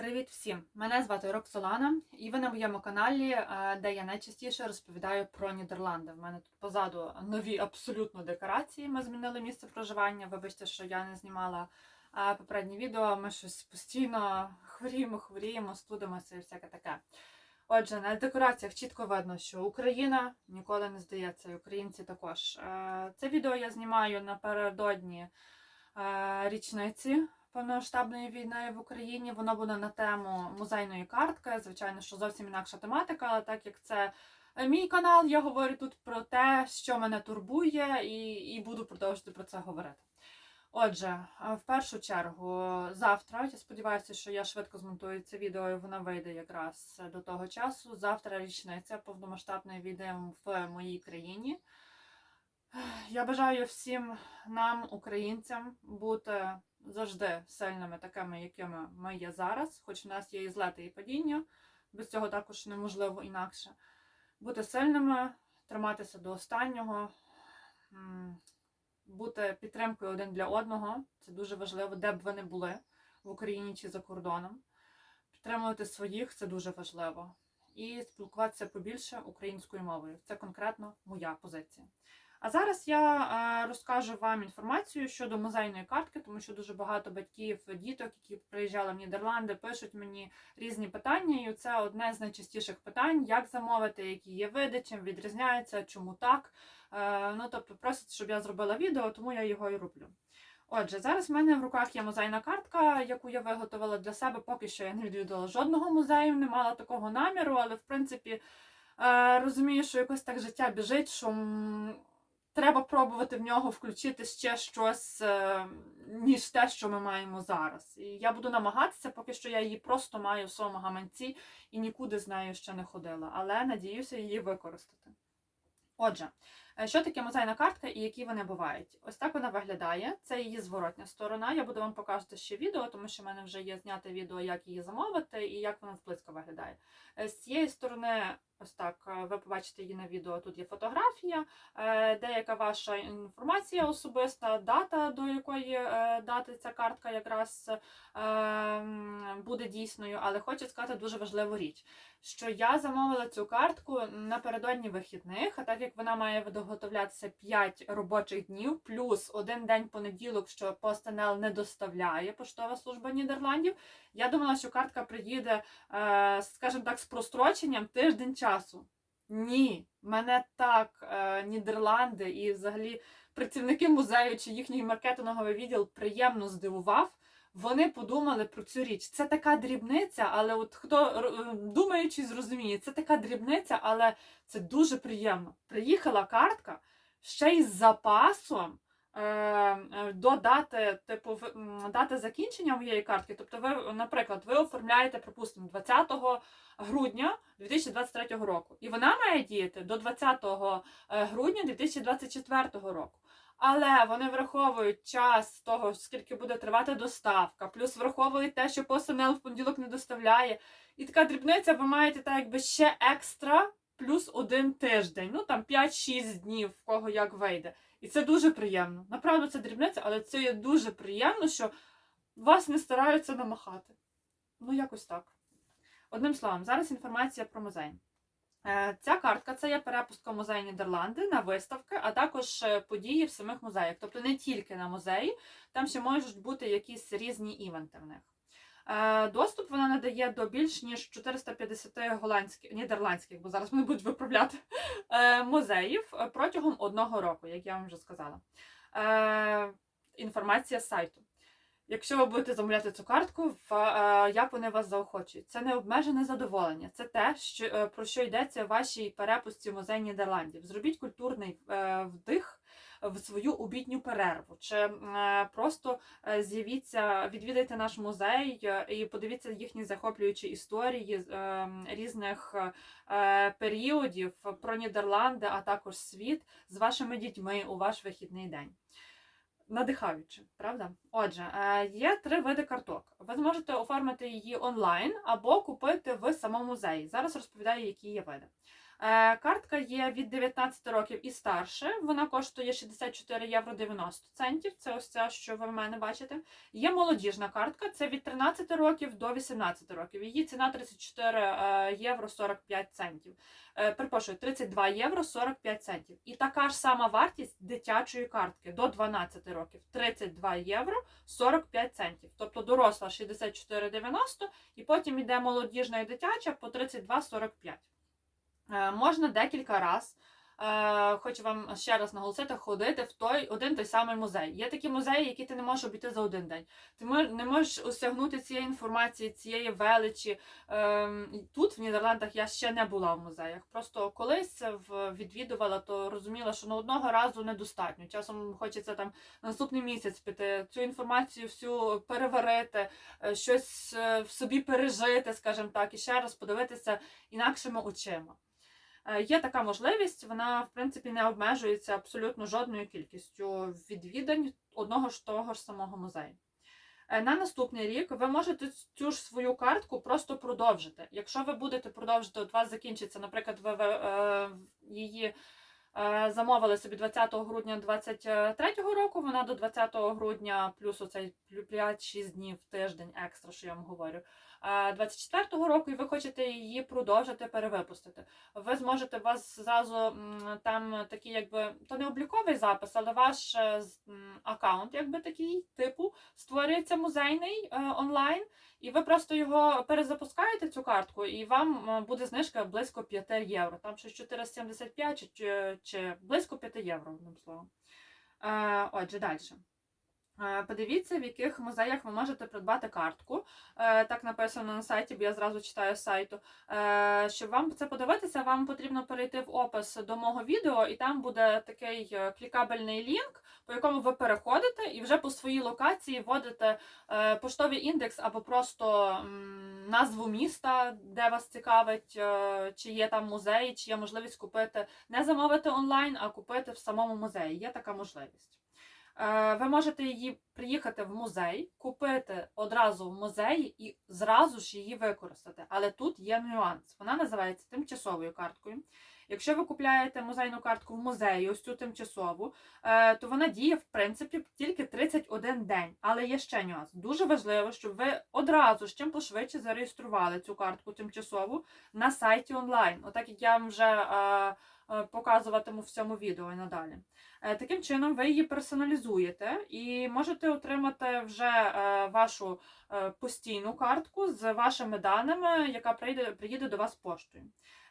Привіт всім! Мене звати Роксолана, і ви на моєму каналі, е, де я найчастіше розповідаю про Нідерланди. В мене тут позаду нові абсолютно декорації. Ми змінили місце проживання. Вибачте, що я не знімала е, попереднє відео. Ми щось постійно хворіємо, хворіємо, студимося і всяке таке. Отже, на декораціях чітко видно, що Україна ніколи не здається, і українці також. Е, Це відео я знімаю напередодні річниці повномасштабної війни в Україні. Воно буде на тему музейної картки. Звичайно, що зовсім інакша тематика, але так як це е, мій канал, я говорю тут про те, що мене турбує, і, і буду продовжувати про це говорити. Отже, е, в першу чергу, завтра, я сподіваюся, що я швидко змонтую це відео, і воно вийде якраз до того часу. Завтра річниця повномасштабної війни в моїй країні. Я бажаю всім нам, українцям, бути завжди сильними, такими, якими ми є зараз, хоч в нас є і злети, і падіння, без цього також неможливо інакше. Бути сильними, триматися до останнього, бути підтримкою один для одного це дуже важливо, де б ви не були в Україні чи за кордоном. Підтримувати своїх це дуже важливо. І спілкуватися побільше українською мовою. Це конкретно моя позиція. А зараз я е, розкажу вам інформацію щодо музейної картки, тому що дуже багато батьків, діток, які приїжджали в Нідерланди, пишуть мені різні питання. І це одне з найчастіших питань: як замовити, які є види, чим відрізняється, чому так. Е, ну тобто, просять, щоб я зробила відео, тому я його і роблю. Отже, зараз в мене в руках є музейна картка, яку я виготовила для себе. Поки що я не відвідувала жодного музею, не мала такого наміру, але в принципі е, розумію, що якось так життя біжить, що треба пробувати в нього включити ще щось, е, ніж те, що ми маємо зараз. І я буду намагатися, поки що я її просто маю в своєму гаманці і нікуди з нею ще не ходила, але надіюся її використати. Отже, е, що таке музейна картка і які вони бувають? Ось так вона виглядає. Це її зворотня сторона. Я буду вам показувати ще відео, тому що в мене вже є зняте відео, як її замовити і як вона зблизька виглядає. Е, З цієї сторони, ось так, е, ви побачите її на відео. Тут є фотографія, е, деяка ваша інформація особиста, дата, до якої е, дати ця картка якраз буде дійсною. Але хочу сказати дуже важливу річ, що я замовила цю картку напередодні вихідних, а так як вона має виготовлятися 5 робочих днів, плюс один день понеділок, що PostNL не доставляє поштова служба Нідерландів. Я думала, що картка приїде, скажімо так, з простроченням тиждень часу. Ні, мене так е, Нідерланди і взагалі працівники музею чи їхній маркетинговий відділ приємно здивував. Вони подумали про цю річ. Це така дрібниця, але от хто е, думаючи, зрозуміє, це така дрібниця, але це дуже приємно. Приїхала картка ще й з запасом до дати, типу, дати закінчення моєї картки. Тобто, ви, наприклад, ви оформляєте, припустимо, 20 грудня 2023 року. І вона має діяти до 20 е, грудня 2024 року. Але вони враховують час того, скільки буде тривати доставка, плюс враховують те, що PostNL в понеділок не доставляє. І така дрібниця, ви маєте так якби ще екстра плюс один тиждень. Ну там 5-6 днів, в кого як вийде. І це дуже приємно. Направду це дрібниця, але це є дуже приємно, що вас не стараються намахати. Ну, якось так. Одним словом, зараз інформація про музей. Е, Ця картка це є перепустка в музей Нідерланди на виставки, а також е, події в самих музеях. Тобто не тільки на музеї, там ще можуть бути якісь різні івенти в них. Е, Доступ вона надає до більш ніж 450 голландських, нідерландських, бо зараз вони будуть виправляти е, музеїв протягом одного року, як я вам вже сказала. Е, Інформація з сайту. Якщо ви будете замовляти цю картку, як вони вас заохочують? Це не обмежене задоволення. Це те, що, про що йдеться в вашій перепустці музей Нідерландів. Зробіть культурний вдих в свою обідню перерву, чи е, просто е, з'явіться, відвідайте наш музей е, і подивіться їхні захоплюючі історії з е, різних періодів про Нідерланди, а також світ з вашими дітьми у ваш вихідний день. Надихаюче, правда? Отже, є три види карток. Ви зможете оформити її онлайн або купити в самому музеї. Зараз розповідаю, які є види. Е, Картка є від 19 років і старше. Вона коштує 64 євро 90 центів. Це ось ця, що ви в мене бачите. Є молодіжна картка, це від 13 років до 18 років. Її ціна 34 е, євро 45 центів. Е, Перепрошую, 32 євро 45 центів. І така ж сама вартість дитячої картки до 12 років 32 євро 45 центів. Тобто доросла 64,90 і потім йде молодіжна і дитяча по 32,45. Е, Можна декілька разів. Е, хочу вам ще раз наголосити, ходити в той один той самий музей. Є такі музеї, які ти не можеш обійти за один день. Ти не можеш осягнути цієї інформації, цієї величі. Ем, Тут, в Нідерландах, я ще не була в музеях. Просто колись в- відвідувала, то розуміла, що на одного разу недостатньо. Часом хочеться там на наступний місяць піти, цю інформацію всю переварити, е, щось е, в собі пережити, скажімо так, і ще раз подивитися інакшими очима. Е, Є така можливість, вона в принципі не обмежується абсолютно жодною кількістю відвідань одного ж того ж самого музею. Е, На наступний рік ви можете цю ж свою картку просто продовжити. Якщо ви будете продовжити, от у вас закінчиться, наприклад, ви, ви е, її замовили собі 20 грудня 2023 року, вона до 20 грудня, плюс оцей 5-6 днів тиждень екстра, що я вам говорю. е, 24 року, і ви хочете її продовжити перевипустити. Ви зможете у вас зразу там такий, якби то не обліковий запис, але ваш е, аккаунт, якби такий типу, створюється музейний е, онлайн, і ви просто його перезапускаєте цю картку, і вам е, буде знижка близько 5 євро. Там щось 475 чи, чи, близько 5 євро, одним словом. Е, отже, далі. Е, Подивіться, в яких музеях ви можете придбати картку. Е, Так написано на сайті, бо я зразу читаю з сайту. Е, Щоб вам це подивитися, вам потрібно перейти в опис до мого відео, і там буде такий клікабельний лінк, по якому ви переходите і вже по своїй локації вводите поштовий індекс або просто назву міста, де вас цікавить, чи є там музей, чи є можливість купити, не замовити онлайн, а купити в самому музеї. Є така можливість. Е, Ви можете її приїхати в музей, купити одразу в музеї і зразу ж її використати. Але тут є нюанс. Вона називається тимчасовою карткою. Якщо ви купляєте музейну картку в музеї, ось цю тимчасову, е, то вона діє в принципі тільки 31 день. Але є ще нюанс. Дуже важливо, щоб ви одразу чим пошвидше зареєстрували цю картку тимчасову на сайті онлайн. Отак як я вам вже е, е, показуватиму в цьому відео і надалі. Таким чином, ви її персоналізуєте і можете отримати вже вашу постійну картку з вашими даними, яка прийде, приїде до вас поштою.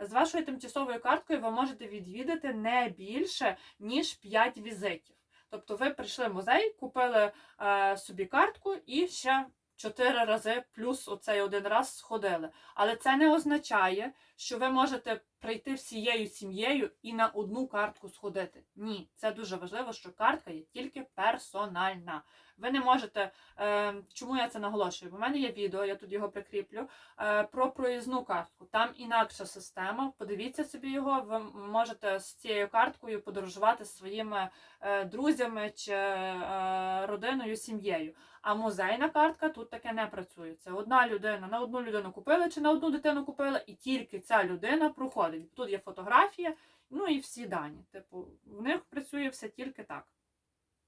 З вашою тимчасовою карткою ви можете відвідати не більше, ніж 5 візитів. Тобто ви прийшли в музей, купили е, собі картку і ще 4 рази плюс оцей один раз сходили. Але це не означає, що ви можете прийти всією сім'єю і на одну картку сходити. Ні, це дуже важливо, що картка є тільки персональна. Ви не можете. Е, чому я це наголошую? Бо в мене є відео, я тут його прикріплю, е, про проїзну картку. Там інакша система. Подивіться собі його. Ви можете з цією карткою подорожувати зі своїми е, друзями чи е, родиною, сім'єю. А музейна картка тут таке не працює. Це одна людина на одну людину купили чи на одну дитину купили, і тільки ця людина проходить. Тут є фотографія, ну і всі дані. Типу, в них працює все тільки так.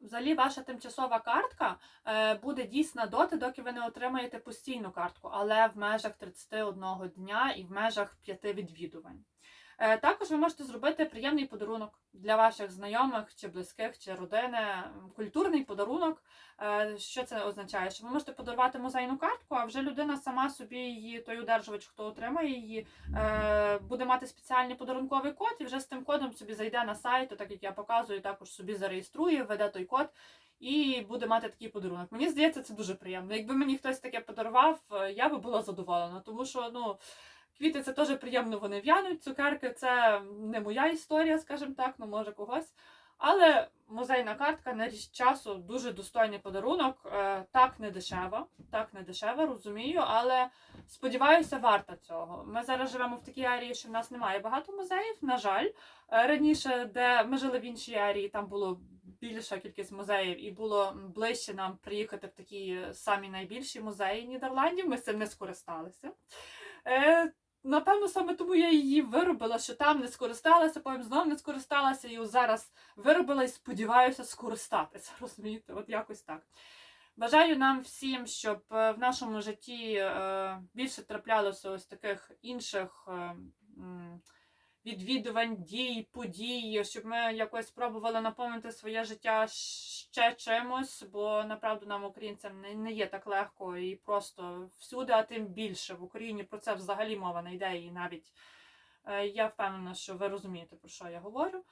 Взагалі, ваша тимчасова картка е, буде дійсна доти, доки ви не отримаєте постійну картку, але в межах 31 дня і в межах 5 відвідувань. Е, також ви можете зробити приємний подарунок для ваших знайомих чи близьких, чи родини. Культурний подарунок. Е, що це означає? Що ви можете подарувати музейну картку, а вже людина сама собі її, той удержувач, хто отримає її, е, буде мати спеціальний подарунковий код, і вже з тим кодом собі зайде на сайт, так як я показую, також собі зареєструє, введе той код. І буде мати такий подарунок. Мені здається, це дуже приємно. Якби мені хтось таке подарував, я би була задоволена, тому що ну квіти це теж приємно, вони в'януть. Цукерки це не моя історія, скажімо так, ну може когось. Але музейна картка на річ часу дуже достойний подарунок. Е, Так не дешево, так не дешево, розумію, але сподіваюся, варта цього. Ми зараз живемо в такій арії, що в нас немає багато музеїв. На жаль, Е, раніше, де ми жили в іншій арії, там було більша кількість музеїв, і було ближче нам приїхати в такі самі найбільші музеї Нідерландів. Ми з цим не скористалися. Напевно, саме тому я її виробила, що там не скористалася, потім знову не скористалася, і зараз виробила і сподіваюся скористатися. Розумієте, от якось так. Бажаю нам всім, щоб е, в нашому житті е, більше траплялося ось таких інших е, відвідувань, дій, подій, щоб ми якось спробували наповнити своє життя ще чимось, бо направду нам, українцям, не, не є так легко і просто всюди, а тим більше в Україні про це взагалі мова не йде, і навіть е, я впевнена, що ви розумієте, про що я говорю.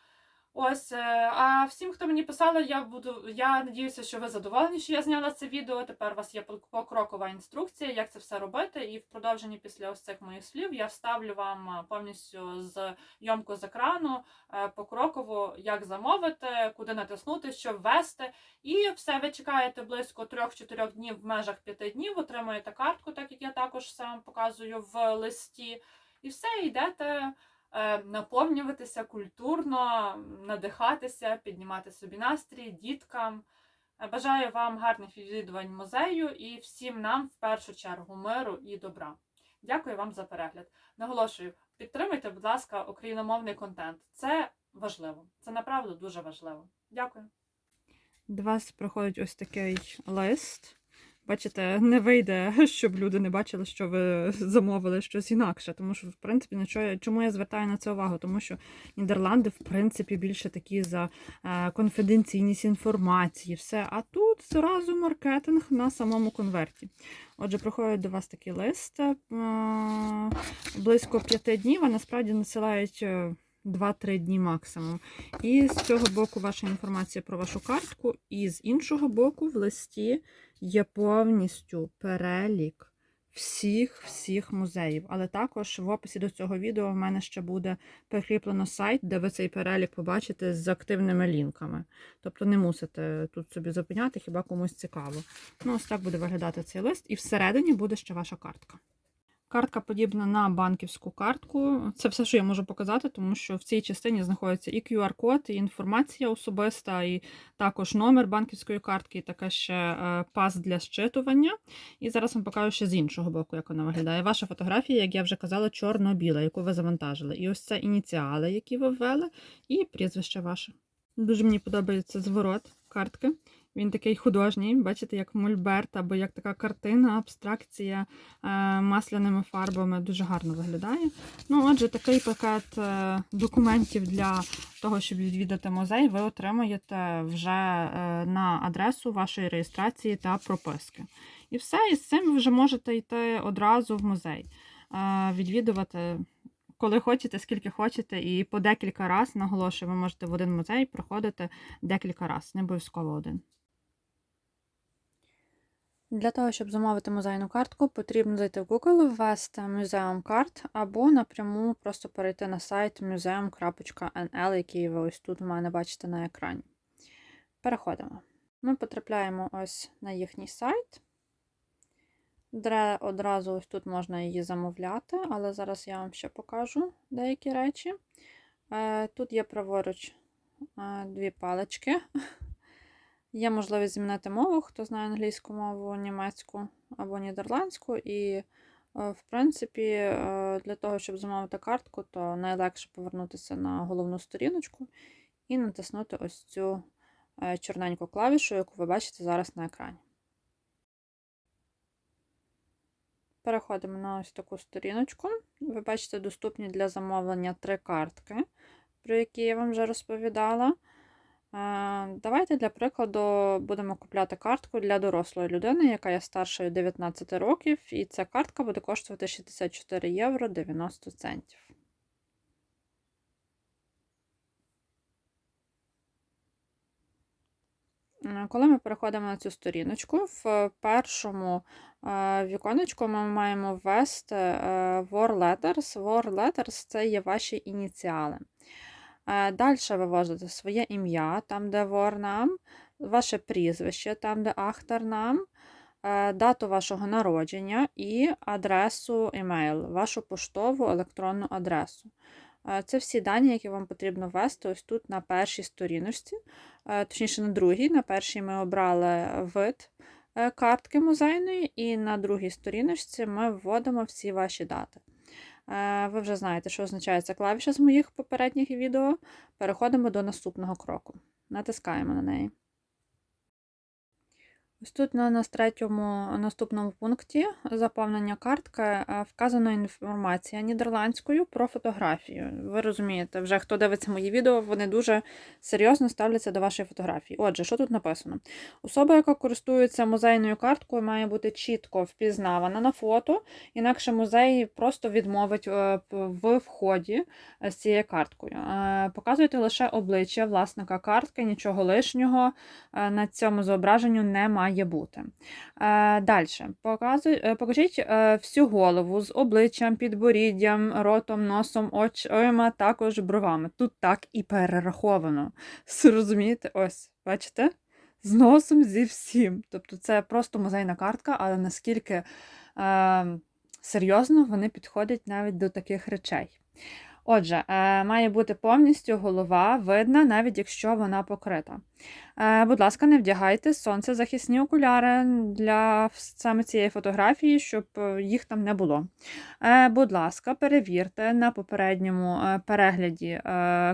Ось, е, а всім, хто мені писали, я буду. Я надіюся, що ви задоволені, що я зняла це відео. Тепер у вас є покрокова інструкція, як це все робити. І в продовженні після ось цих моїх слів я вставлю вам е, повністю з йомку з екрану е, покроково, як замовити, куди натиснути, що ввести. І все, ви чекаєте близько 3-4 днів в межах 5 днів, отримуєте картку, так як я також все вам показую в листі. І все, йдете наповнюватися культурно, надихатися, піднімати собі настрій діткам. Е, Бажаю вам гарних відвідувань музею і всім нам в першу чергу миру і добра. Дякую вам за перегляд. Наголошую, підтримуйте, будь ласка, україномовний контент. Це важливо. Це направду дуже важливо. Дякую. До вас приходить ось такий лист. Бачите, не вийде, щоб люди не бачили, що ви замовили щось інакше. Тому що, в принципі, нічого, чому я звертаю на це увагу? Тому що Нідерланди, в принципі, більше такі за е, конфіденційність інформації, все. А тут зразу маркетинг на самому конверті. Отже, приходить до вас такий лист е, близько п'яти днів, а насправді насилають. е, 2-3 дні максимум. І з цього боку ваша інформація про вашу картку, і з іншого боку, в листі є повністю перелік всіх всіх музеїв. Але також в описі до цього відео в мене ще буде прикріплено сайт, де ви цей перелік побачите з активними лінками. Тобто не мусите тут собі зупиняти, хіба комусь цікаво. Ну, ось так буде виглядати цей лист, і всередині буде ще ваша картка. Картка подібна на банківську картку. Це все, що я можу показати, тому що в цій частині знаходиться і QR-код, і інформація особиста, і також номер банківської картки, і така ще е, пас для щитування. І зараз вам покажу ще з іншого боку, як вона виглядає. Ваша фотографія, як я вже казала, чорно-біла, яку ви завантажили. І ось це ініціали, які ви ввели, і прізвище ваше. Дуже мені подобається зворот картки. Він такий художній, бачите, як мольберт або як така картина, абстракція е, масляними фарбами дуже гарно виглядає. Ну, отже, такий пакет е, документів для того, щоб відвідати музей, ви отримаєте вже е, на адресу вашої реєстрації та прописки. І все, і з цим ви вже можете йти одразу в музей, відвідувати. Коли хочете, скільки хочете, і по декілька разів, наголошую, ви можете в один музей проходити декілька разів, не обов'язково один. Для того, щоб замовити музейну картку, потрібно зайти в Google, ввести Museum Card або напряму просто перейти на сайт museum.nl, який ви ось тут у мене бачите на екрані. Переходимо. Ми потрапляємо ось на їхній сайт. Де одразу ось тут можна її замовляти, але зараз я вам ще покажу деякі речі. Е, Тут є праворуч е, дві палички. Є можливість змінити мову, хто знає англійську мову, німецьку або нідерландську. І, е, в принципі, е, для того, щоб замовити картку, то найлегше повернутися на головну сторіночку і натиснути ось цю е, чорненьку клавішу, яку ви бачите зараз на екрані. Переходимо на ось таку сторіночку. Ви бачите, доступні для замовлення три картки, про які я вам вже розповідала. Давайте для прикладу будемо купляти картку для дорослої людини, яка є старшою 19 років, і ця картка буде коштувати 64 євро 90 центів. Коли ми переходимо на цю сторіночку, в першому віконечку ми маємо ввести War Letters. War Letters це є ваші ініціали. Далі ви вводите своє ім'я, там, де ворнам, ваше прізвище, там, де ахтернам, дату вашого народження і адресу емейл, вашу поштову електронну адресу. Це всі дані, які вам потрібно ввести ось тут на першій сторіночці, точніше, на другій. На першій ми обрали вид картки музейної, і на другій сторіночці ми вводимо всі ваші дати. Е, Ви вже знаєте, що означає ця клавіша з моїх попередніх відео. Переходимо до наступного кроку. Натискаємо на неї. Ось тут на нас третьому наступному пункті заповнення картки е, вказана інформація нідерландською про фотографію. Ви розумієте, вже хто дивиться мої відео, вони дуже серйозно ставляться до вашої фотографії. Отже, що тут написано? Особа, яка користується музейною карткою, має бути чітко впізнавана на фото, інакше музей просто відмовить е, в вході з цією карткою. Е, Показуйте лише обличчя власника картки, нічого лишнього е, на цьому зображенню не має бути. Далі. Покажіть е, всю голову з обличчям, підборіддям, ротом, носом, очима, також бровами. Тут так і перераховано. Розумієте? Ось, бачите? З носом зі всім. Тобто це просто музейна картка, але наскільки е, серйозно вони підходять навіть до таких речей. Отже, е, має бути повністю голова видна, навіть якщо вона покрита. Е, будь ласка, не вдягайте сонцезахисні окуляри для саме цієї фотографії, щоб е, їх там не було. Будь ласка, перевірте на попередньому перегляді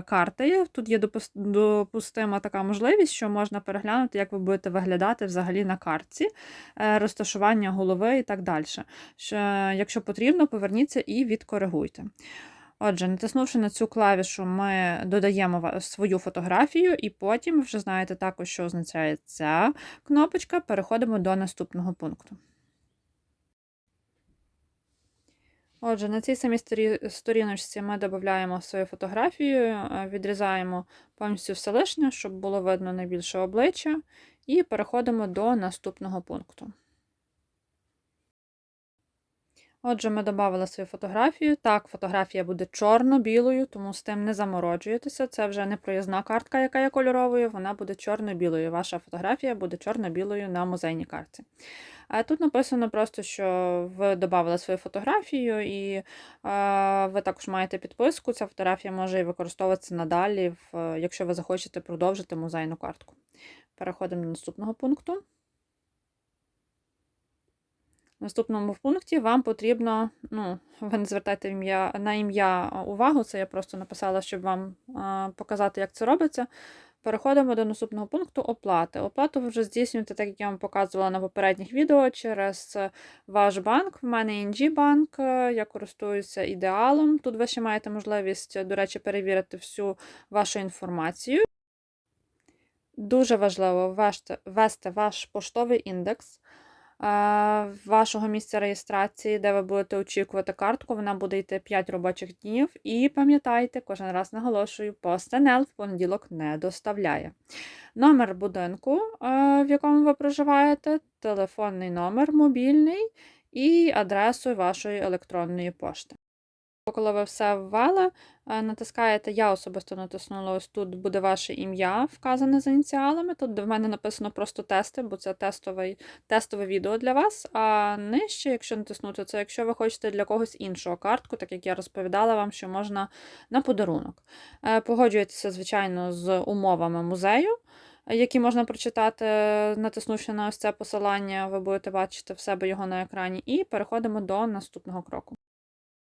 карти. Тут є допустима така можливість, що можна переглянути, як ви будете виглядати взагалі на картці, розташування голови і так далі. Якщо потрібно, поверніться і відкоригуйте. Отже, натиснувши на цю клавішу, ми додаємо свою фотографію, і потім, вже знаєте також, що означає ця кнопочка, переходимо до наступного пункту. Отже, на цій самій сторіночці ми додаємо свою фотографію, е, відрізаємо повністю все лишнє, щоб було видно найбільше обличчя, і переходимо до наступного пункту. Отже, ми додали свою фотографію. Так, фотографія буде чорно-білою, тому з тим не замороджуєтеся. Це вже не проїзна картка, яка є кольоровою, вона буде чорно-білою. Ваша фотографія буде чорно-білою на музейній карті. А тут написано просто, що ви додали свою фотографію, і а, ви також маєте підписку. Ця фотографія може і використовуватися надалі, якщо ви захочете продовжити музейну картку. Переходимо до наступного пункту. Наступному пункті вам потрібно, ну, ви не звертайте на ім'я увагу, це я просто написала, щоб вам показати, як це робиться. Переходимо до наступного пункту оплати. Оплату ви вже здійснюєте, так як я вам показувала на попередніх відео, через ваш банк. В мене ING банк, я користуюся ідеалом. Тут ви ще маєте можливість, до речі, перевірити всю вашу інформацію. Дуже важливо ввести ваш поштовий індекс вашого місця реєстрації, де ви будете очікувати картку, вона буде йти 5 робочих днів. І пам'ятайте, кожен раз наголошую, PostNL в понеділок не доставляє. Номер будинку, в якому ви проживаєте, телефонний номер мобільний і адресу вашої електронної пошти. Коли ви все ввели, е, натискаєте, я особисто натиснула, ось тут буде ваше ім'я вказане з ініціалами. Тут в мене написано просто тести, бо це тестовий, тестове відео для вас. А нижче, якщо натиснути, це якщо ви хочете для когось іншого картку, так як я розповідала вам, що можна на подарунок. Е, погоджуєтеся, звичайно, з умовами музею. Які можна прочитати, натиснувши на ось це посилання, ви будете бачити в себе його на екрані, і переходимо до наступного кроку.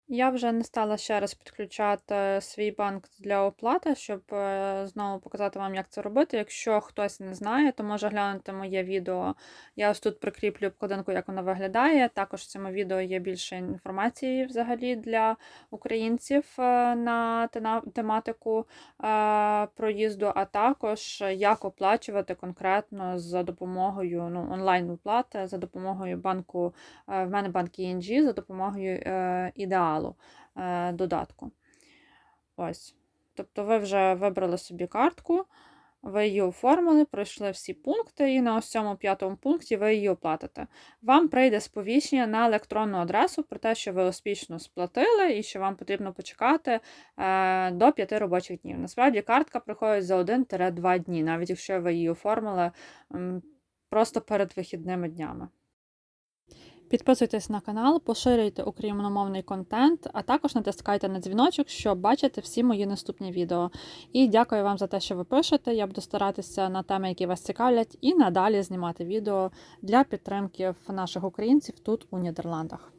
Я вже не стала ще раз підключати свій банк для оплати, щоб е, знову показати вам, як це робити. Якщо хтось не знає, то може глянути моє відео. Я ось тут прикріплю обкладинку, як вона виглядає. Також в цьому відео є більше інформації взагалі для українців е, на тематику е, проїзду, а також як оплачувати конкретно за допомогою ну, онлайн-оплати, за допомогою банку, в мене банк ING, за допомогою ідеалу фіналу е, додатку. Ось. Тобто, ви вже вибрали собі картку, ви її оформили, пройшли всі пункти, і на ось цьому п'ятому пункті ви її оплатите. Вам прийде сповіщення на електронну адресу про те, що ви успішно сплатили і що вам потрібно почекати е, до 5 робочих днів. Насправді, картка приходить за 1-2 дні, навіть якщо ви її оформили просто перед вихідними днями. Підписуйтесь на канал, поширюйте україномовний контент, а також натискайте на дзвіночок, щоб бачити всі мої наступні відео. І дякую вам за те, що ви пишете. Я буду старатися на теми, які вас цікавлять, і надалі знімати відео для підтримки наших українців тут у Нідерландах.